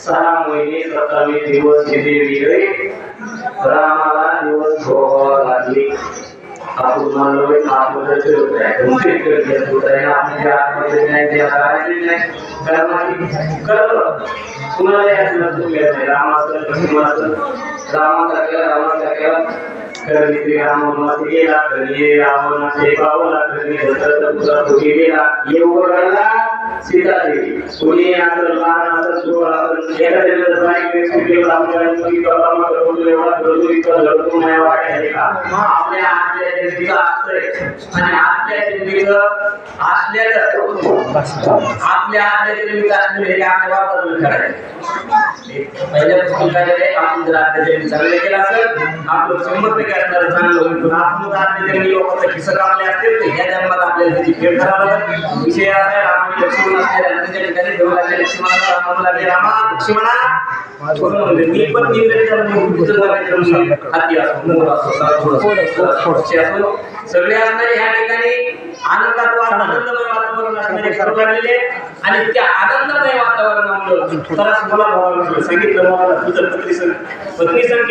सहा महिने सत्तावीस दिवस तिथे वेगळे रामाला दिवस भोगावा लागले आपण म्हणलो आत्मदर्शन होत आहे तुमचे इकडे होत आहे आपण जे आत्मदर्शन नाही ते आता राहिले नाही कर्माची कर्म कुणाला यातलं तुम्ही येत नाही रामाचं लक्ष्मणाचं रामासारख्या रामासारख्या करणी रामाचे गेला करणी रावणाचे पावला करणी गेला. येऊ लहान आता सोळा असं आपल्याला आपल्या आणि आपल्या असलेलं आपल्या असलेलं हे आपल्या करायचं आपण जर आपल्या जन्मी चांगले केलं असेल आपलं शंभर टक्के चांगलं होईल पण आपण जर जन्मी लोकांचा खिस्सा कापले असतील तर ह्या जन्मात आपल्याला त्याची फेड करावं लागेल विषय असा ठिकाणी लागले लक्ष्मणाला लागले रामा लक्ष्मणा मी पण सगळे असणारे ह्या ठिकाणी आनंदात आनंदमय वातावरण असणारे लागलेले आणि त्या आनंदमय वातावरणामुळे सांगितलं मला तुझं पत्नी पत्नी संख्या